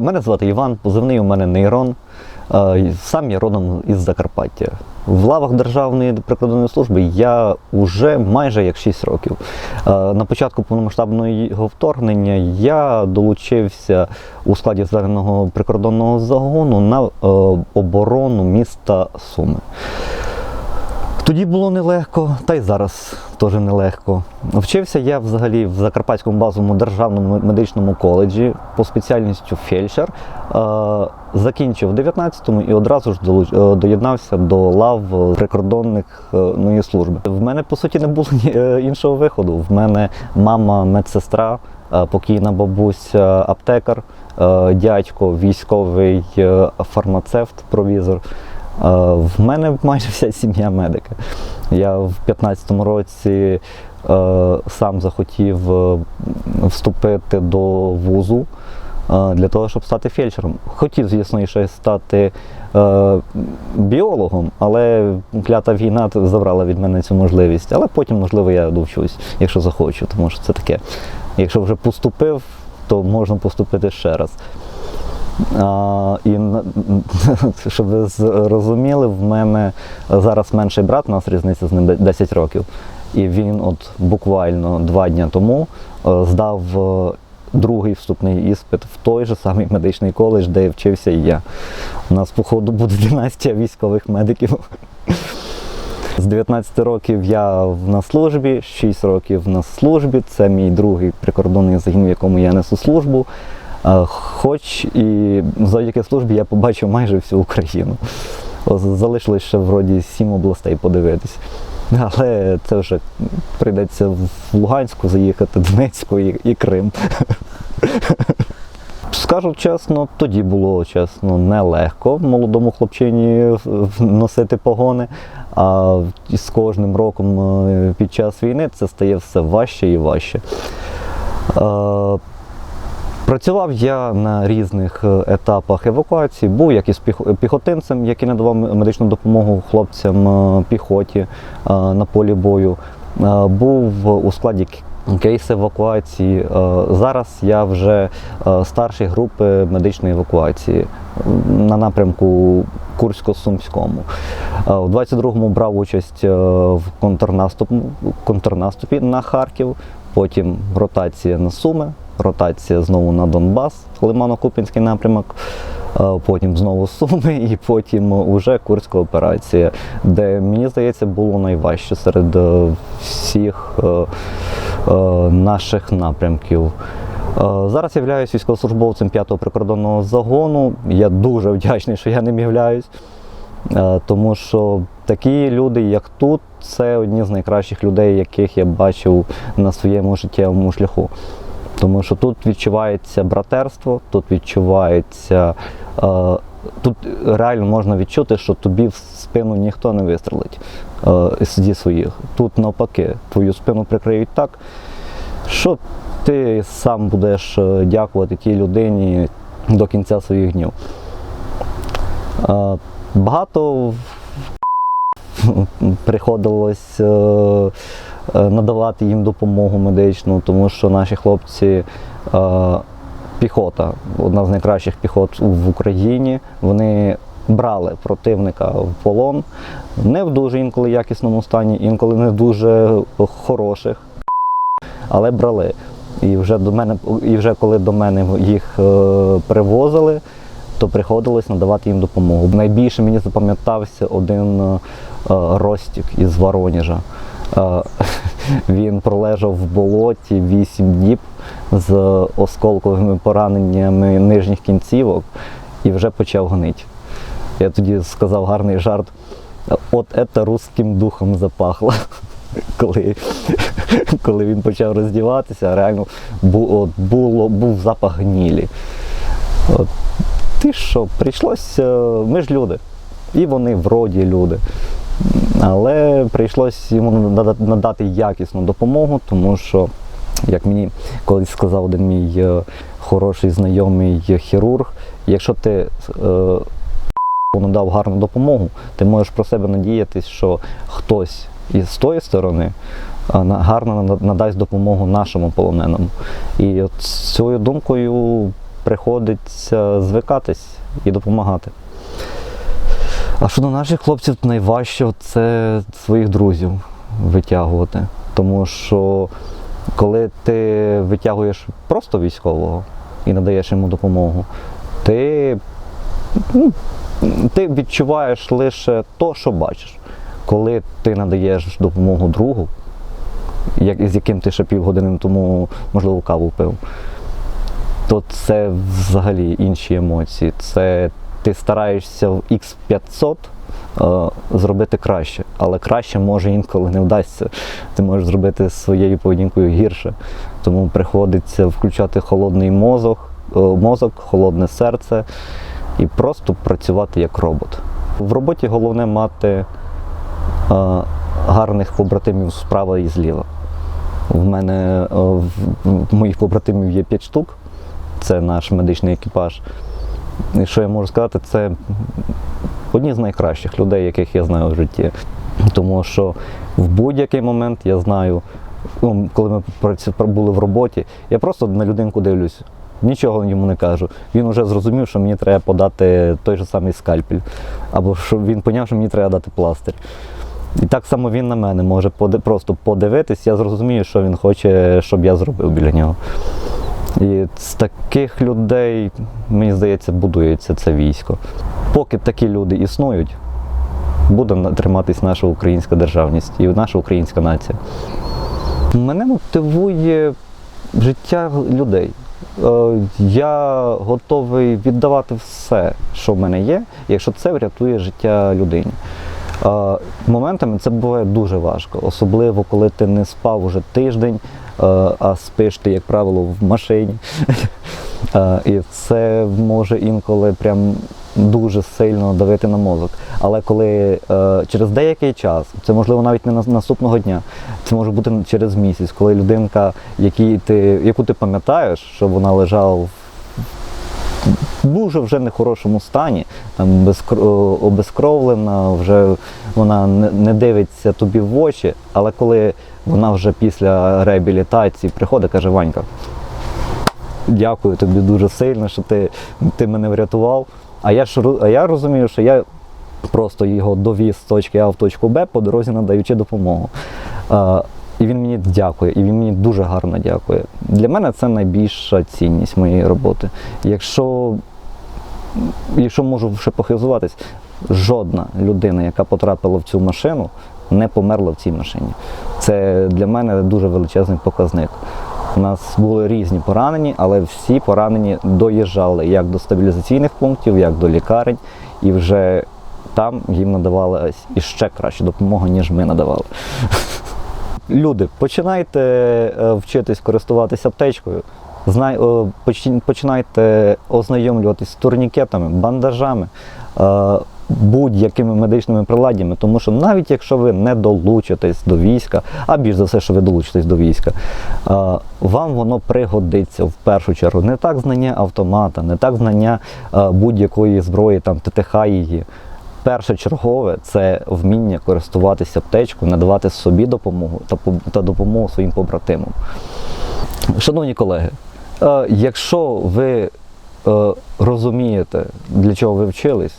Мене звати Іван, позивний у мене нейрон. Е, Сам я родом із Закарпаття. В лавах Державної прикордонної служби я вже майже як 6 років. Е, На початку повномасштабного вторгнення я долучився у складі зеленого прикордонного загону на е, оборону міста Суми. Тоді було нелегко, та й зараз теж нелегко. Вчився я взагалі в Закарпатському базовому державному медичному коледжі по спеціальністю фельдшер. Е, Закінчив в 19-му і одразу ж е, доєднався до лав прикордонної служби. В мене по суті не було е, іншого виходу. В мене мама медсестра, е, покійна бабуся, аптекар, е, дядько, військовий е, фармацевт, провізор. В мене майже вся сім'я медика. Я в 15-му році е, сам захотів е, вступити до вузу е, для того, щоб стати фельдшером. Хотів, звісно, ще стати біологом, але клята війна забрала від мене цю можливість. Але потім, можливо, я довчусь, якщо захочу, тому що це таке. Якщо вже поступив, то можна поступити ще раз. А, і щоб ви зрозуміли, в мене зараз менший брат, у нас різниця з ним 10 років. І він от буквально два дні тому е, здав е, другий вступний іспит в той же самий медичний коледж, де вчився і я. У нас, походу, буде династія військових медиків. З 19 років я на службі, 6 років на службі. Це мій другий прикордонний загін, в якому я несу службу. Е, Хоч і завдяки службі я побачив майже всю Україну. Залишилось ще вроді сім областей подивитись. Але це вже прийдеться в Луганську заїхати, Донецьку і, і Крим. Скажу чесно, тоді було чесно нелегко молодому хлопчині носити погони. А з кожним роком е, під час війни це стає все важче і важче. Працював я на різних е, етапах евакуації, був як із піх- піхотинцем, який надавав медичну допомогу хлопцям е, піхоті е, на полі бою. Був у складі кейс евакуації. Зараз я вже старший групи медичної евакуації на напрямку Курсько-Сумському. У 22-му брав участь в контрнаступ, контрнаступі на Харків, потім ротація на Суми, ротація знову на Донбас, Лимано-Купінський напрямок, е, потім знову Суми і потім уже Курська операція, де, мені здається, було найважче серед е, всіх е, наших напрямків. Зараз являюсь військовослужбовцем 5-го прикордонного загону. Я дуже вдячний, що я ним являюсь. Тому що такі люди, як тут, це одні з найкращих людей, яких я бачив на своєму життєвому шляху. Тому що тут відчувається братерство, тут відчувається. Е, тут реально можна відчути, що тобі в спину ніхто не вистрелить е, зі своїх. Тут навпаки, твою спину прикриють так, що ти сам будеш е, дякувати тій людині до кінця своїх днів. Е, Багато приходилось е, надавати їм допомогу медичну, тому що наші хлопці е, піхота, одна з найкращих піхот в Україні. Вони брали противника в полон не в дуже інколи якісному стані, інколи не дуже хороших, але брали. І вже до мене, і вже коли до мене їх е, привозили, то приходилось надавати їм допомогу. Найбільше мені запам'ятався один е, Ростік із Воронежа. Він пролежав в болоті 8 діб з осколковими пораненнями нижніх кінцівок і вже почав гнити. Я тоді сказав гарний жарт. От це русським духом запахло. Коли, коли він почав роздіватися, реально бу, от, було, був запах гнілі. От, ти що, прийшлося, ми ж люди, і вони вроді люди. Але прийшлося йому надати якісну допомогу, тому що, як мені колись сказав один мій е, хороший знайомий хірург, якщо ти е, надав гарну допомогу, ти можеш про себе надіятись, що хтось із тої сторони гарно нада- надасть допомогу нашому полоненому. І от з цією думкою приходиться звикатись і допомагати. А щодо наших хлопців, найважче це своїх друзів витягувати. Тому що коли ти витягуєш просто військового і надаєш йому допомогу, ти, ну, ти відчуваєш лише то, що бачиш. Коли ти надаєш допомогу другу, як, з яким ти ще півгодини тому, можливо, каву пив, то це взагалі інші емоції. Це ти стараєшся в X500 е, зробити краще, але краще може інколи не вдасться. Ти можеш зробити своєю поведінкою гірше. Тому приходиться включати холодний мозок, е, мозок, холодне серце і просто працювати як робот. В роботі головне мати е, гарних побратимів справа і зліва. В мене в моїх побратимів є 5 штук. Це наш медичний екіпаж. І що я можу сказати, це одні з найкращих людей, яких я знаю в житті. Тому що в будь-який момент я знаю, ну, коли ми були в роботі, я просто на людинку дивлюсь, нічого йому не кажу. Він вже зрозумів, що мені треба подати той же самий скальпель, або що він поняв, що мені треба дати пластир. І так само він на мене може просто подивитись, я зрозумію, що він хоче, щоб я зробив біля нього. І з таких людей, мені здається, будується це військо. Поки такі люди існують, буде триматись наша українська державність і наша українська нація. Мене мотивує життя людей. Е, Я готовий віддавати все, що в мене є, якщо це врятує життя людині. Е, Моментами це буває дуже важко, особливо коли ти не спав уже тиждень, а спиш ти, як правило, в машині. Е, І це може інколи прям дуже сильно давити на мозок. Але коли е, через деякий час, це можливо навіть не на наступного дня, це може бути через місяць, коли людинка, яку ти пам'ятаєш, що вона лежала в дуже вже нехорошому стані, там безкро- обезкровлена, вже вона не дивиться тобі в очі, але коли вона вже після реабілітації приходить, каже Ванька, дякую тобі дуже сильно, що ти, ти мене врятував. А я ж а я розумію, що я просто його довіз з точки А в точку Б по дорозі надаючи допомогу. А, і він мені дякує, і він мені дуже гарно дякує. Для мене це найбільша цінність моєї роботи. Якщо, якщо можу ще похизуватись, жодна людина, яка потрапила в цю машину, не померла в цій машині. Це для мене дуже величезний показник. У нас були різні поранені, але всі поранені доїжджали як до стабілізаційних пунктів, як до лікарень, і вже там їм надавала іще краща допомога, ніж ми надавали. Люди, починайте е, вчитись користуватися аптечкою. Знай, починайте ознайомлюватись з турнікетами, бандажами, е, будь-якими медичними приладдями, тому що навіть якщо ви не долучитесь до війська, а більш за все, що ви долучитесь до війська, е, вам воно пригодиться в першу чергу. Не так знання автомата, не так знання е, будь-якої зброї, там ТТХ її. Першочергове це вміння користуватися аптечкою, надавати собі допомогу та, допомогу своїм побратимам. Шановні колеги, якщо ви е, розумієте, для чого ви вчились,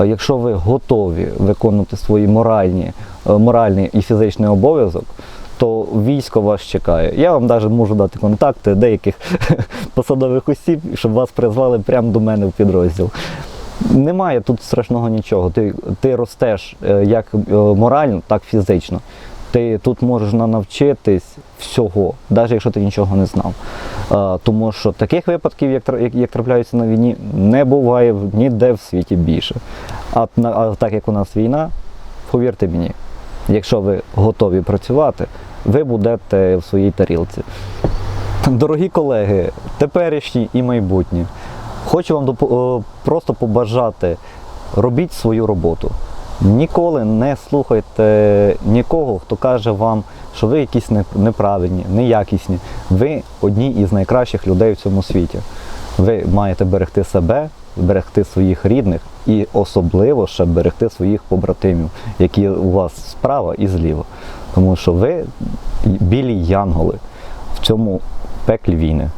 е, якщо ви готові виконувати свої моральні, е, моральний і фізичний обов'язок, то військо вас чекає. Я вам навіть можу дати контакти деяких посадових осіб, щоб вас призвали прямо до мене в підрозділ. Немає тут страшного нічого. Ти, ти ростеш е, як е, морально, так і фізично. Ти тут можеш на- навчитись всього, навіть якщо ти нічого не знав. Е, Тому що таких випадків, як, як, як трапляються на війні, не буває ніде в світі більше. А, а так як у нас війна, повірте мені, якщо ви готові працювати, ви будете в своїй тарілці. Дорогі колеги, теперішні і майбутні, хочу вам е, просто побажати, робіть свою роботу. Ніколи не слухайте нікого, хто каже вам, що ви якісь не- неправильні, неякісні. Ви одні із найкращих людей в цьому світі. Ви маєте берегти себе, берегти своїх рідних і особливо ще берегти своїх побратимів, які у вас справа і зліва. Тому що ви білі янголи в цьому пеклі війни.